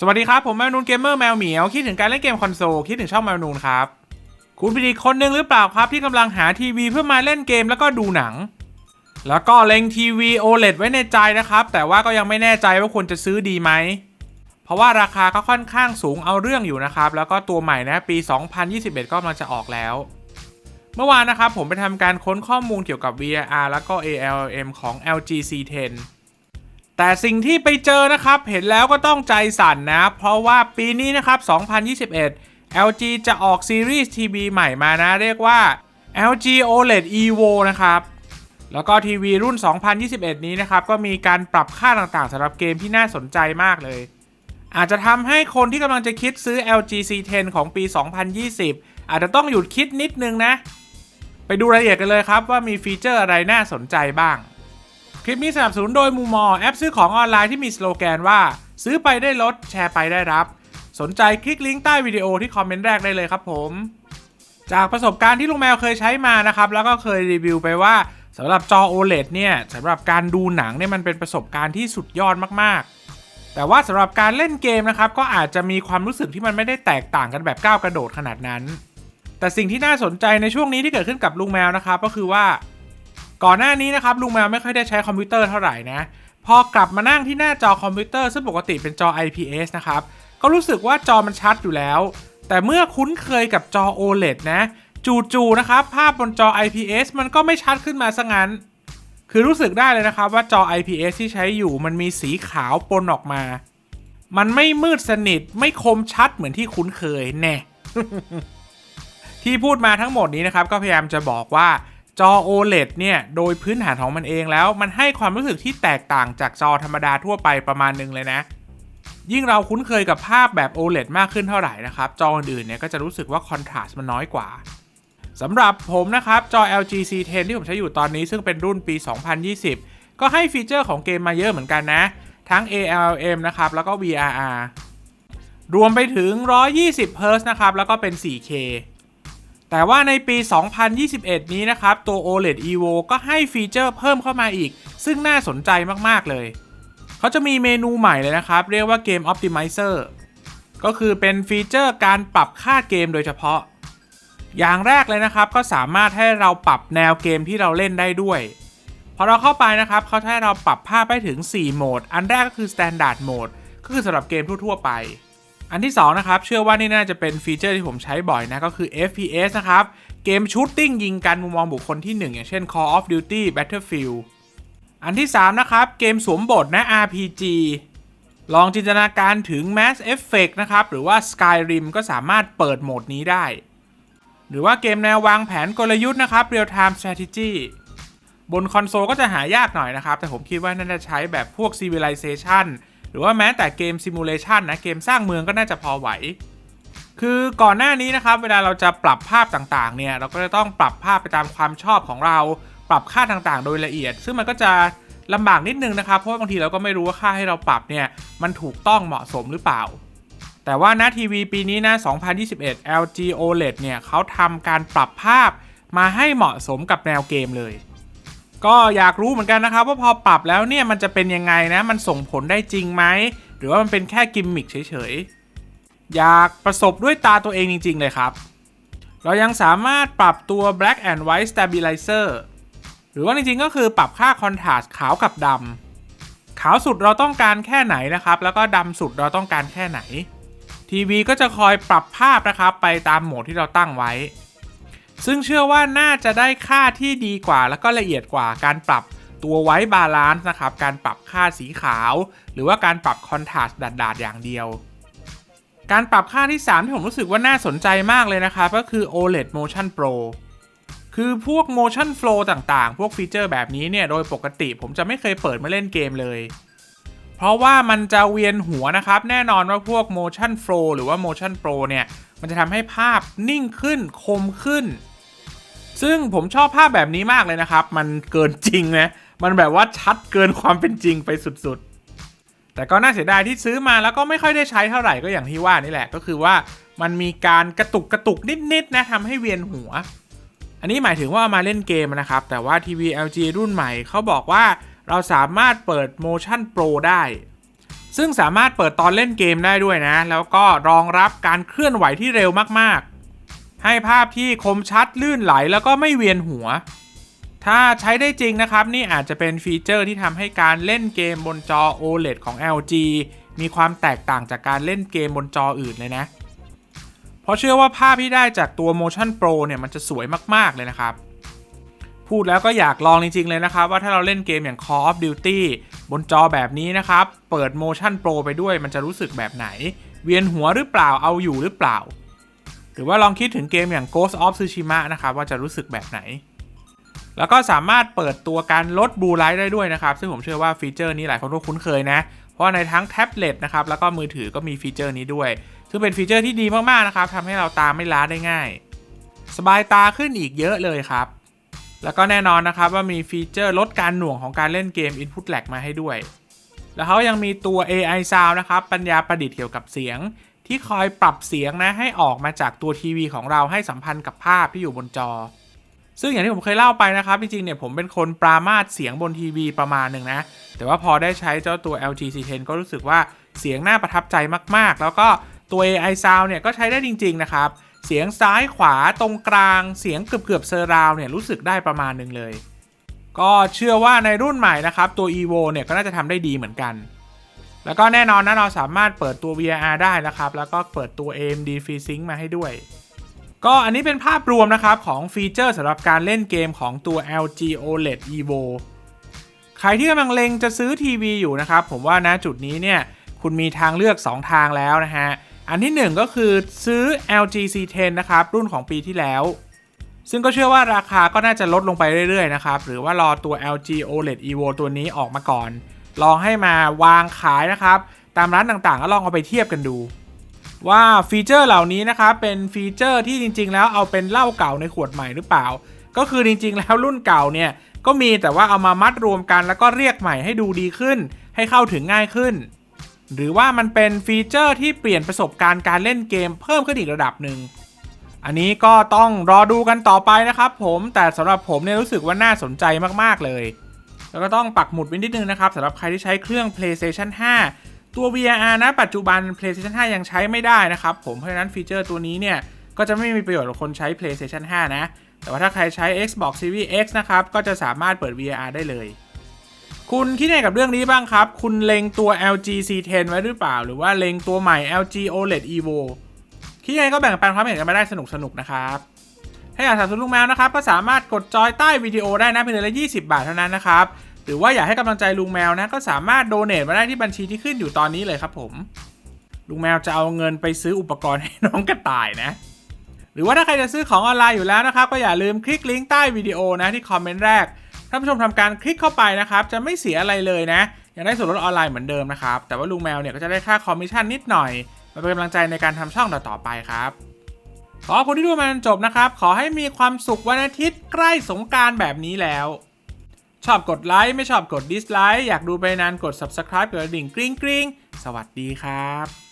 สวัสดีครับ ผมแมวนูนเกมเมอร์แมวเหมียว คิดถึงการเล่นเกมคอนโซลคิดถึงช่องแมวนูนครับ คุณเป็นอีกคนหนึ่งหรือเปล่าครับ ที่กำลังหาทีวีเพื่อมาเล่นเกมแล้วก็ดูหนัง แล้วก็เล็งทีวี OLED ไว้ในใจนะครับ แต่ว่าก็ยังไม่แน่ใจว่าควรจะซื้อดีไหม เพราะว่าราคาก็ค่อนข้างสูงเอาเรื่องอยู่นะครับ แล้วก็ตัวใหม่นะปี 2021 ก็กำลังจะออกแล้ว เมื่อวานนะครับผมไปทำการค้นข้อมูลเกี่ยวกับ VRR แล้วก็ ALM ของ LG C10 แต่สิ่งที่ไปเจอนะครับ เห็นแล้วก็ต้องใจสั่นนะ เพราะว่าปีนี้นะครับ 2021 LG จะออกซีรีส์ทีวีใหม่มานะ เรียกว่า LG OLED Evo นะครับ แล้วก็ทีวีรุ่น 2021 นี้นะครับ ก็มีการปรับค่าต่างๆสำหรับเกมที่น่าสนใจมากเลย อาจจะทำให้คนที่กำลังจะคิดซื้อ LG C10 ของปี 2020 อาจจะต้องหยุดคิดนิดนึงนะ ไปดูรายละเอียดกันเลยครับว่ามีฟีเจอร์อะไรน่าสนใจบ้าง คลิปนี้สนับสนุนโดยมูมอแอปซื้อของออนไลน์ที่มีสโลแกนว่า ซื้อไปได้ลดแชร์ไปได้รับ สนใจคลิกลิงก์ใต้วิดีโอที่คอมเมนต์แรกได้เลยครับผม จากประสบการณ์ที่ลุงแมวเคยใช้มานะครับแล้วก็เคยรีวิวไปว่าสำหรับจอ OLED เนี่ยสำหรับการดูหนังเนี่ยมันเป็นประสบการณ์ที่สุดยอดมากๆ แต่ว่าสำหรับการเล่นเกมนะครับก็อาจจะมีความรู้สึกที่มันไม่ได้แตกต่างกันแบบก้าวกระโดดขนาดนั้น แต่สิ่งที่น่าสนใจในช่วงนี้ที่เกิดขึ้นกับลุงแมวนะครับก็คือว่า ก่อนหน้านี้นะครับลุงแมวไม่ค่อยได้ใช้คอมพิวเตอร์เท่าไหร่นะพอกลับมานั่งที่หน้าจอคอมพิวเตอร์ซึ่งปกติเป็นจอ IPS นะครับก็รู้สึกว่าจอมันชัดอยู่แล้ว แต่เมื่อคุ้นเคยกับจอ OLED นะ จู่ๆนะครับภาพบนจอ IPS มันก็ไม่ชัดขึ้นมาซะงั้น คือรู้สึกได้เลยนะครับว่าจอ IPS ที่ใช้อยู่มันมีสีขาวปนออกมา มันไม่มืดสนิทไม่คมชัดเหมือนที่คุ้นเคยแน่ที่พูดมาทั้งหมดนี้นะครับก็พยายามจะบอกว่า จอ OLED เนี่ยโดยพื้นฐานของมันเองแล้ว มันให้ความรู้สึกที่แตกต่างจากจอธรรมดาทั่วไปประมาณนึงเลยนะ ยิ่งเราคุ้นเคยกับภาพแบบ OLED มากขึ้นเท่าไหร่นะครับ จออื่นเนี่ยก็จะรู้สึกว่าคอนทราสต์มันน้อยกว่าสำหรับผมนะครับจอ LG C10 ที่ผมใช้อยู่ตอนนี้ซึ่งเป็นรุ่นปี 2020 ก็ให้ฟีเจอร์ของเกมมาเยอะเหมือนกันนะ ทั้ง ALM นะครับแล้วก็ VRR รวมไปถึง 120 Hz นะครับแล้วก็เป็น 4K แต่ว่าในปี 2021 นี้นะครับ ตัว OLED Evo ก็ให้ฟีเจอร์เพิ่มเข้ามาอีก ซึ่งน่าสนใจมากๆเลย เขาจะมีเมนูใหม่เลยนะครับ เรียกว่าเกม Optimizer ก็คือเป็นฟีเจอร์การปรับค่าเกมโดยเฉพาะ อย่างแรกเลยนะครับก็สามารถให้เราปรับแนวเกมที่เราเล่นได้ด้วยพอเราเข้าไปนะครับเขาจะให้เราปรับภาพไปถึง 4 โหมด อันแรกก็คือ Standard Mode ก็คือสำหรับเกมทั่วๆไป อันที่ 2 นะครับ เชื่อว่านี่น่าจะเป็นฟีเจอร์ที่ผมใช้บ่อยนะ ก็คือ FPS นะครับ เกมชูตติ้งยิงกันมุมมองบุคคลที่ 1 อย่างเช่น Call of Duty Battlefield อันที่ 3 นะครับ เกมสวมบทนะ RPG ลองจินตนาการถึง Mass Effect นะครับ หรือว่า Skyrim ก็สามารถเปิดโหมดนี้ได้ หรือว่าเกมแนววางแผนกลยุทธ์นะครับ Real Time Strategy บนคอนโซลก็จะหายากหน่อยนะครับ แต่ผมคิดว่าน่าจะใช้แบบพวก Civilization หรือว่าแม้แต่เกม Simulation นะเกมสร้างเมืองก็น่าจะพอไหว คือก่อนหน้านี้นะครับ เวลาเราจะปรับภาพต่างๆเนี่ย เราก็จะต้องปรับภาพไปตามความชอบของเรา ปรับค่าต่างๆ โดยละเอียด ซึ่งมันก็จะลำบากนิดนึงนะครับ เพราะว่าบางทีเราก็ไม่รู้ว่าค่าให้เราปรับเนี่ยมันถูกต้องเหมาะสมหรือเปล่า แต่ว่านะทีวีปีนี้นะ 2021 LG OLED เนี่ยเขาทำการปรับภาพมาให้เหมาะสมกับแนวเกมเลย ก็อยากรู้เหมือนกันนะครับว่าพอปรับแล้วเนี่ยมันจะเป็นยังไงนะ มันส่งผลได้จริงไหม หรือว่ามันเป็นแค่กิมมิคเฉยๆ อยากประสบด้วยตาตัวเองจริง ๆ เลยครับ เรายังสามารถปรับตัว black and white stabilizer หรือว่าจริงๆก็คือปรับค่าคอนทราสต์ขาวกับดำขาวสุดเราต้องการแค่ไหนนะครับ แล้วก็ดำสุดเราต้องการแค่ไหนทีวีก็จะคอยปรับภาพนะครับไปตามโหมดที่เราตั้งไว้ ซึ่งเชื่อว่าน่าจะได้ค่าที่ดีกว่า แล้วก็ละเอียดกว่าการปรับตัวไว้บาลานซ์นะครับ การปรับค่าสีขาว หรือว่าการปรับคอนทราสต์ดาดๆ อย่างเดียว การปรับค่าที่ 3 ที่ผมรู้สึกว่าน่าสนใจมากเลยนะครับก็คือ OLED Motion Pro คือพวก Motion Flow ต่างๆ พวกฟีเจอร์แบบนี้เนี่ย โดยปกติผมจะไม่เคยเปิดมาเล่นเกมเลย เพราะว่ามันจะเวียนหัวนะครับ แน่นอนว่าพวก Motion Flow หรือว่า Motion Pro เนี่ย มันจะทำให้ภาพนิ่งขึ้นคมขึ้น ซึ่งผมชอบภาพแบบนี้มากเลยนะครับ มันเกินจริงนะ มันแบบว่าชัดเกินความเป็นจริงไปสุดๆ แต่ก็น่าเสียดายที่ซื้อมาแล้วก็ไม่ค่อยได้ใช้เท่าไหร่ก็อย่างที่ว่านี่แหละ ก็คือว่ามันมีการกระตุกกระตุกนิดๆนะทำให้เวียนหัว อันนี้หมายถึงว่ามาเล่นเกมนะครับ แต่ว่าทีวี LG รุ่นใหม่เขาบอกว่า เราสามารถเปิด Motion Pro ได้ ซึ่งสามารถเปิดตอนเล่นเกมได้ด้วยนะ แล้วก็รองรับการเคลื่อนไหวที่เร็วมากๆ ให้ภาพที่คมชัดลื่นไหลแล้วก็ไม่เวียนหัว ถ้าใช้ได้จริงนะครับ นี่อาจจะเป็นฟีเจอร์ที่ทำให้การเล่นเกมบนจอ OLED ของ LG มีความแตกต่างจากการเล่นเกมบนจออื่นเลยนะ เพราะเชื่อว่าภาพที่ได้จากตัว Motion Pro เนี่ยมันจะสวยมากๆเลยนะครับ พูดแล้วก็อยากลองจริง ๆ เลยนะครับ ว่าถ้าเราเล่นเกมอย่าง Call of Duty บนจอแบบนี้นะครับ เปิด Motion Pro ไปด้วยมันจะรู้สึกแบบไหน เวียนหัวหรือเปล่าเอาอยู่หรือเปล่า หรือว่าลองคิดถึงเกมอย่าง Ghost of Tsushima นะครับว่าจะรู้สึกแบบไหน แล้วก็สามารถเปิดตัวการลดบลูไลท์ได้ด้วยนะครับ ซึ่งผมเชื่อว่าฟีเจอร์นี้หลายคนก็คุ้นเคยนะ เพราะในทั้งแท็บเล็ตนะครับแล้วก็มือถือก็มีฟีเจอร์นี้ด้วย ซึ่งเป็นฟีเจอร์ที่ดีมากๆนะครับทำให้เราตาไม่ล้าได้ง่าย สบายตาขึ้นอีกเยอะเลยครับ แล้วก็แน่นอนนะครับว่ามีฟีเจอร์ลดการหน่วงของการเล่นเกม Input Lag มาให้ด้วย แล้วเขายังมีตัว AI Sound นะครับ ปัญญาประดิษฐ์เกี่ยวกับเสียง ที่คอยปรับเสียงนะให้ออกมาจากตัวทีวีของเราให้สัมพันธ์กับภาพที่อยู่บนจอ ซึ่งอย่างที่ผมเคยเล่าไปนะครับ จริงๆเนี่ยผมเป็นคนปรามาสเสียงบนทีวีประมาณหนึ่งนะ แต่ว่าพอได้ใช้เจ้าตัว LG C10 ก็รู้สึกว่าเสียงน่าประทับใจมากๆ แล้วก็ตัว AI Sound เนี่ยก็ใช้ได้จริง ๆ นะครับ เสียงซ้ายขวาตรงกลางเสียงเกือบๆเซอร์ราวเนี่ยรู้สึกได้ประมาณหนึ่งเลย ก็เชื่อว่าในรุ่นใหม่นะครับตัว evo เนี่ยก็น่าจะทำได้ดีเหมือนกัน แล้วก็แน่นอนนะเราสามารถเปิดตัว VRR ได้นะครับ แล้วก็เปิดตัว AMD FreeSync มาให้ด้วย ก็อันนี้เป็นภาพรวมนะครับของฟีเจอร์สำหรับการเล่นเกมของตัว LG OLED Evo ใครที่กำลังเล็งจะซื้อทีวีอยู่นะครับผมว่านะจุดนี้เนี่ยคุณมีทางเลือก 2 ทางแล้วนะฮะ อันที่ 1 ก็คือซื้อ LG C10 นะครับ รุ่นของปีที่แล้ว ซึ่งก็เชื่อว่าราคาก็น่าจะลดลงไปเรื่อยๆนะครับ หรือว่ารอตัว LG OLED Evo ตัวนี้ออกมาก่อน ลองให้มาวางขายนะครับ ตามร้านต่างๆ ก็ลองเอาไปเทียบกันดู ว่าฟีเจอร์เหล่านี้นะครับ เป็นฟีเจอร์ที่จริง ๆ แล้วเอาเป็นเหล้าเก่าในขวดใหม่หรือเปล่า ก็คือจริง ๆ แล้วรุ่นเก่าเนี่ยก็มีแต่ว่าเอามามัดรวมกันแล้วก็เรียกใหม่ให้ดูดีขึ้น ให้เข้าถึงง่ายขึ้น หรือว่ามันเป็นฟีเจอร์ที่เปลี่ยนประสบการณ์การเล่นเกมเพิ่มขึ้นอีกระดับหนึ่ง อันนี้ก็ต้องรอดูกันต่อไปนะครับผมแต่สำหรับผมเนี่ยรู้สึกว่าน่าสนใจมากๆเลย แล้วก็ต้องปักหมุดไว้นิดนึงนะครับสำหรับใครที่ใช้เครื่อง PlayStation 5 ตัว VR นะปัจจุบัน PlayStation 5 ยังใช้ไม่ได้นะครับผมเพราะฉะนั้นฟีเจอร์ตัวนี้เนี่ยก็จะไม่มีประโยชน์กับคนใช้ PlayStation 5 นะ แต่ว่าถ้าใครใช้ Xbox Series X นะครับ ก็จะสามารถเปิด VR ได้เลย คุณคิดยังไงกับเรื่องนี้บ้างครับ คุณเล็งตัว LG C10 ไว้หรือเปล่า หรือว่าเล็งตัวใหม่ LG OLED Evo คิดยังไงก็แบ่งปันความเห็นกันมาได้สนุกๆนะครับ ถ้าอยากสนับสนุนลุงแมวนะครับ ก็สามารถกดจอยใต้วิดีโอได้นะเพียงเดือนละ 20 บาทเท่านั้นนะครับ หรือว่าอยากให้กำลังใจลุงแมวนะ ก็สามารถโดเน a มาได้ที่บัญชีที่ขึ้นอยู่ตอนนี้เลยครับผม ลุงแมวจะเอาเงินไปซื้ออุปกรณ์ให้น้องกระต่ายนะหรือว่าถ้าใครจะซื้อของออนไลน์อยู่แล้วนะครับ ก็อย่าลืมคลิกลิงก์ใต้วิดีโอนะที่คอมเมนต์แรก ท่านผู้ชมทำการคลิกเข้าไปนะครับ จะไม่เสียอะไรเลยนะ ยังได้ส่วนลดออนไลน์เหมือนเดิมนะครับ แต่ว่าลุงแมวเนี่ยก็จะได้ค่าคอมมิชชั่นนิดหน่อย มาเป็นกำลังใจในการทำช่องต่อๆไปครับขอคุณที่ดูมาจนจบนะครับ ขอให้มีความสุขวันอาทิตย์ใกล้สงการแบบนี้แล้ว ชอบกดไลค์ไม่ชอบกดดิสไลค์อยากดูไปนานกด subscribe กดกระดิ่งกริ๊งกริ๊งสวัสดีครับ